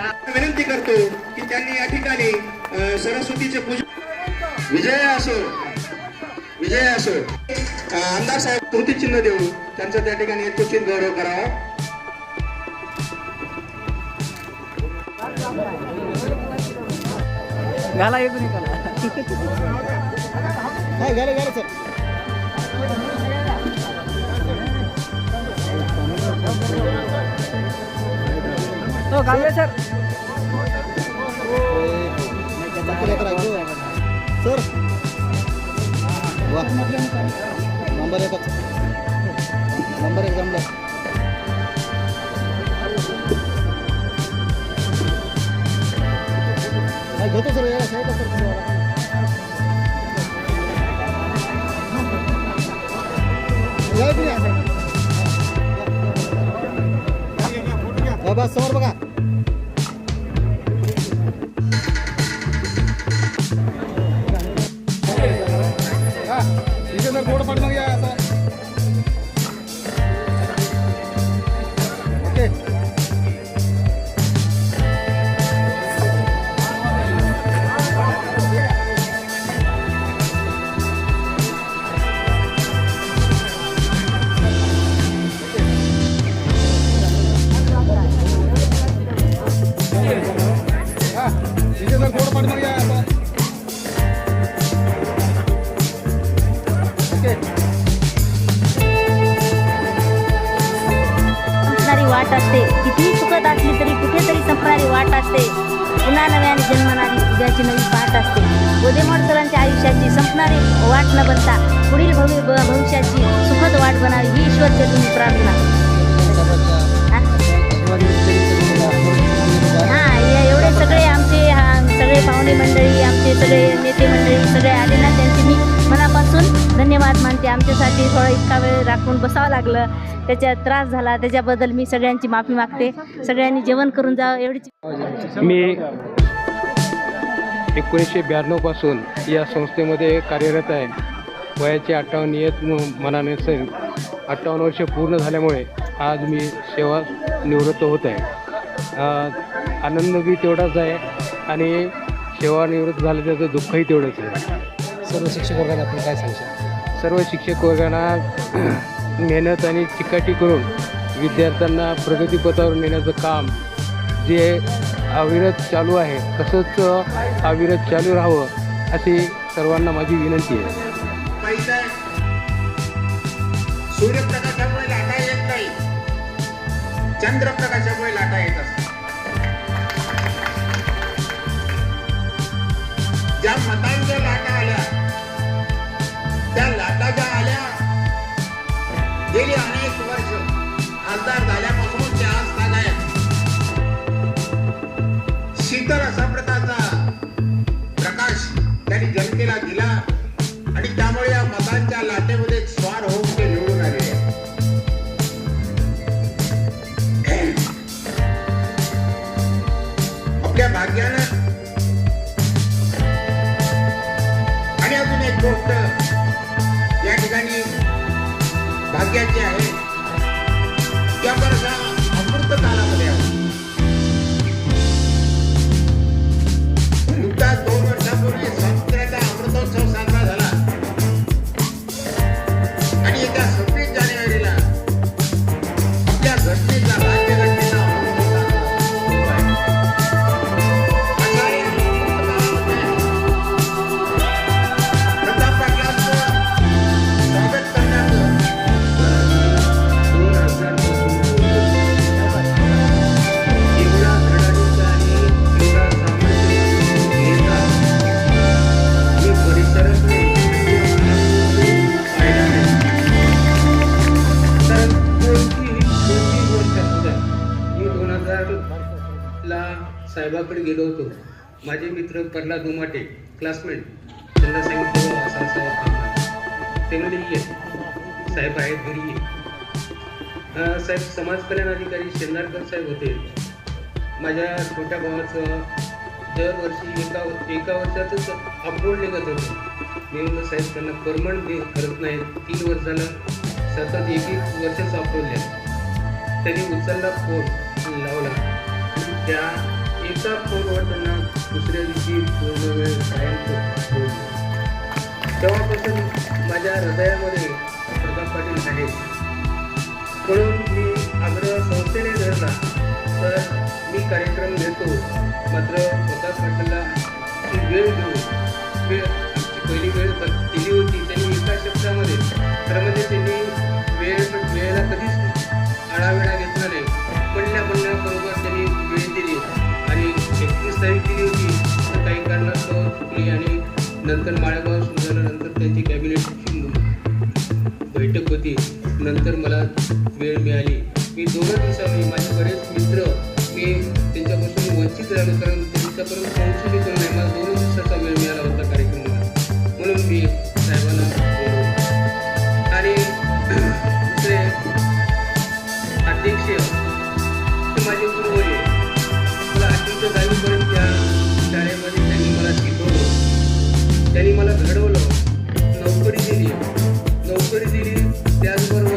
विनंती करतो की त्यांनी या ठिकाणी अ, सरस्वतीचे पूजन विजय असो. विजय असो. आमदार साहेब कृतीचिन्ह देऊ त्यांचा त्या ठिकाणी यथोचित गौरव करावा. घाला एकूण घाला हा घाला घाला सर. तो घालले सर सर वा नंबर एकच नंबर एक जमला नाही, घेतो सर याला साईडला सर तुम्हाला. या इकडे या साईडला. हा, बस समोर बघा ठीक आहे असते कितीही सुखद असली तरी कुठेतरी संपणारी वाट असते. पुन्हा नव्याने जन्मणारी उद्याची नवी पाठ असते. गोदेमोड सरांच्या आयुष्याची संपणारी वाट न बनता पुढील भवि भविष्याची सुखद वाट बनावी ही ईश्वर तुम्ही प्रार्थना. हां एवढे सगळे आमचे हा, सगळे पाहुणे मंडळी आमचे सगळे नेते मंडळी सगळे आले ना त्यांचे मी. मनापासून धन्यवाद मानते. आमच्यासाठी थोडं इतका वेळ राखून बसावं लागलं. त्याच्यात त्रास झाला. त्याच्याबद्दल मी सगळ्यांची माफी मागते. सगळ्यांनी जेवण करून जावं एवढीच मी एकोणीसशे ब्याण्णवपासून या संस्थेमध्ये कार्यरत आहे. वयाचे अठ्ठावन्न येत मनाने अठ्ठावन्न वर्ष पूर्ण झाल्यामुळे आज मी सेवा निवृत्त होत आहे. आनंद बी तेवढाच आहे आणि सेवानिवृत्त झालं त्याचं दुःखही तेवढंच आहे. सर्व शिक्षक वर्गाने आपण काय सांगशाल सर्व शिक्षक वर्गांना मेहनत आणि चिकाटी करून विद्यार्थ्यांना प्रगतीपथावर नेण्याचं काम जे अविरत चालू आहे तसंच अविरत चालू राहावं अशी सर्वांना माझी विनंती आहे. सूर्यप्रकाशामुळे लाटा येत नाही. चंद्रप्रकाशामुळे लाटा येत असतात. ज्या मतांच्या लाटा आल्या त्या लाटा ज्या आल्या गेली अनेक वर्ष खासदार झाल्यापासून माझे मित्र प्रल्हाद उमाटे क्लासमेट त्यांना सांगितलं असा असा ते म्हणजे साहेब आहेत घरी ये. साहेब समाज कल्याण अधिकारी शेंदारकर साहेब होते. माझ्या छोट्या भावाचं दरवर्षी एका एका वर्षातच अपलोड निघत होतं. मी म्हणलं साहेब त्यांना परमनंट करत नाही. तीन वर्षाला सतत एक एक वर्षच अपलोडल्या त्यांनी उचलला फोन लावला. त्या एका फोनवर त्यांना दुसऱ्या दिवशी पूर्ण वेळ कायम तेव्हापासून माझ्या हृदयामध्ये प्रताप पाटील आहे म्हणून मी आग्रह संस्थेने धरला तर मी कार्यक्रम घेतो. मात्र प्रताप पाटीलला ती वेळ देऊ. वेळ आमची पहिली वेळ दिली होती. त्यांनी एका शब्दामध्ये त्यामध्ये म्हणजे त्यांनी वेळ वेळेला कधीच आढावेळा घेतला नंतर माळेगाव सुरू झाल्यानंतर त्यांची कॅबिनेटची बैठक होती. नंतर मला वेळ मिळाली. मी दोन दिवसांनी माझे बरेच मित्र मी त्यांच्यापासून वंचित राहिलो कारण त्यांच्यापर्यंत पोहोचली पण नाही. मला दोन दिवसाचा वेळ मिळाला होता कार्यक्रमाला. म्हणून मी त्यांनी मला घडवलं. नोकरी दिली. नोकरी दिली. त्याचबरोबर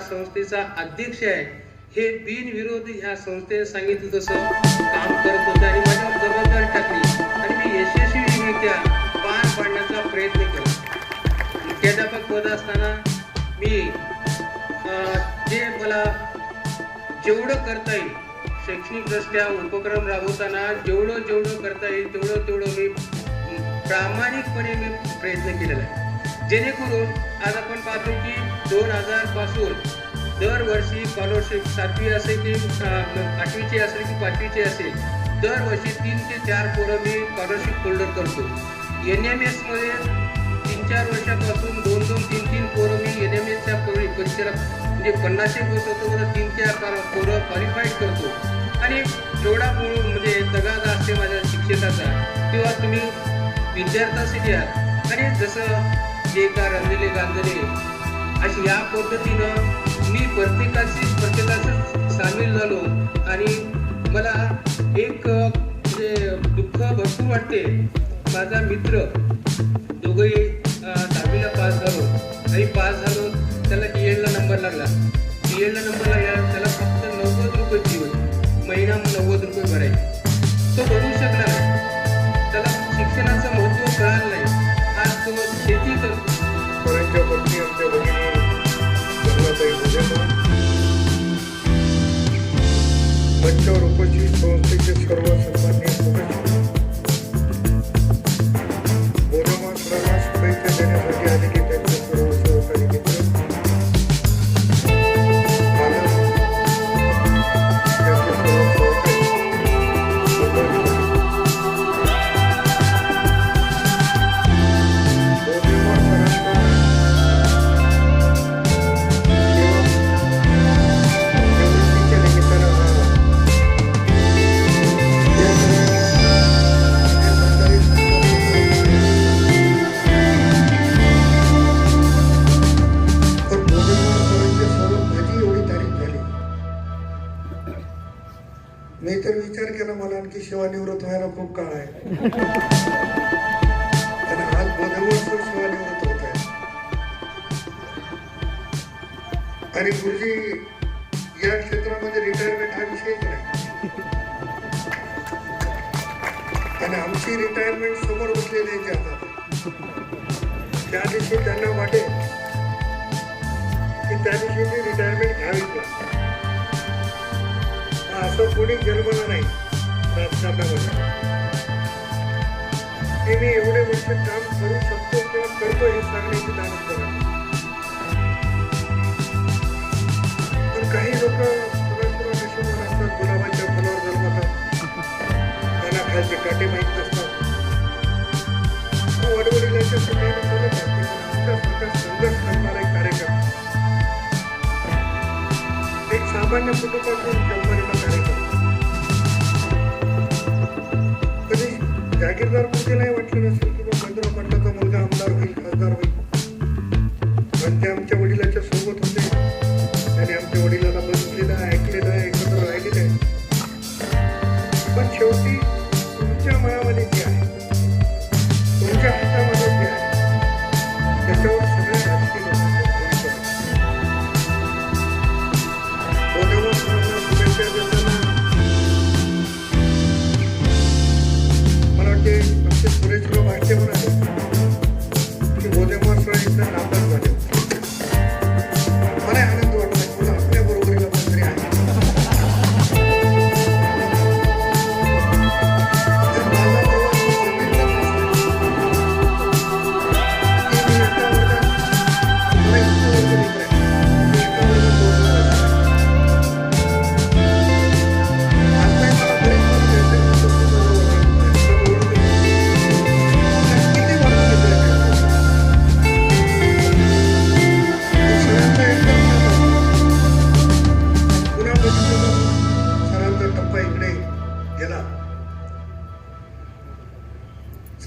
संस्थेचा अध्यक्ष आहे. हे बिनविरोध ह्या संस्थेने सांगितलं तसं काम करत होतं आणि माझ्यावर जबाबदारी टाकली. आणि मी यशस्वीरित्या पार पाडण्याचा प्रयत्न केला. मुख्याध्यापक पद असताना मी जे मला जेवढं करता येईल शैक्षणिकदृष्ट्या उपक्रम राबवताना जेवढं जेवढं करता येईल तेवढं तेवढं मी प्रामाणिकपणे मी प्रयत्न केलेला आहे. जेणेकरून आज आपण पाहतो की दोन हजारपासून दरवर्षी स्कॉलरशिप सातवी असेल की आठवीची असेल की पाचवीची असेल दरवर्षी तीन ते चार पोरं मी स्कॉलरशिप होल्डर करतो. एन एम एसमध्ये तीन चार वर्षापासून दोन दोन तीन तीन पोरं मी एन एम एसच्या परीक्षेला म्हणजे पन्नासशे बसवतो मला तीन चार पोरं क्वालिफाईड करतो. आणि एवढा मूळ म्हणजे तगादा असते माझ्या शिक्षकाचा किंवा तुम्ही विद्यार्थ्यासाठी आहात आणि जसं जे का रंजले गांजले अशी या पद्धतीनं मी प्रत्येकाशी प्रत्येकाशी सामील झालो. आणि मला एक म्हणजे दुःख भरपूर वाटते. माझा मित्र दोघंही दहावीला पास झालो. आणि पास झालो त्याला डी एडला नंबर लागला. डी एडला नंबर लागला त्याला फक्त नव्वद रुपये फी होती महिना नव्वद रुपये भरायचे. तो भरू शकला नाही. त्याला शिक्षणाचं महत्त्व कळालं कमलाताई भुजबळ मंचावर उपस्थित संस्थेचे मी तर विचार केला मला आणखी सेवानिवृत्त व्हायला खूप काळ आहे. आणि आज भोजनवार सेवानिवृत्त होत आहे. आणि गुरुजी या क्षेत्रामध्ये रिटायरमेंट हा विषयच नाही. आणि आमची रिटायरमेंट समोर बसलेली आहे हातात त्या दिवशी त्यांना वाटेल की त्या दिवशी मी रिटायरमेंट घ्यावी. असं कोणी जन्मलं नाही. राजकारणामध्ये. मी एवढे वर्ष काम करू शकतो किंवा करतो हे सांगण्याची दानच करा. पण काही लोक असतात गुलाबाच्या फुलावर जन्मतात. त्यांना खालचे काटे माहीत नसतात. वडवडिलाच्या संघर्ष करणारा एक कार्यक्रम एक सामान्य कुटुंबातून जागीरदार कुठे नाही वाटलं नसेल.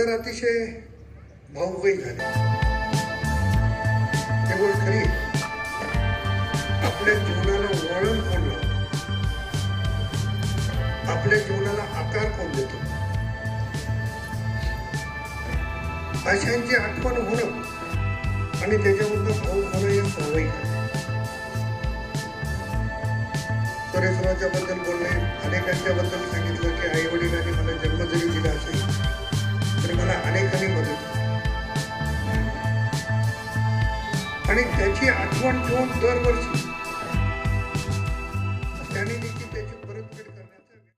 सर अतिशय भाऊकही झाले. त्यामुळे खरी. आपल्या जीवनाला वळण कोण लावतो आपल्या जीवनाला आकार कोण देतो? अशांची आठवण होणं आणि त्याच्यामधनं भाऊ होणं या सवयी परिसराच्या बद्दल बोलले अनेकांच्या बद्दल सांगितलं की आई वडिलांनी मला जन्म जरी दिला असेल त्यांना अनेकांनी मदत आणि त्याची आठवण ठेवून दरवर्षी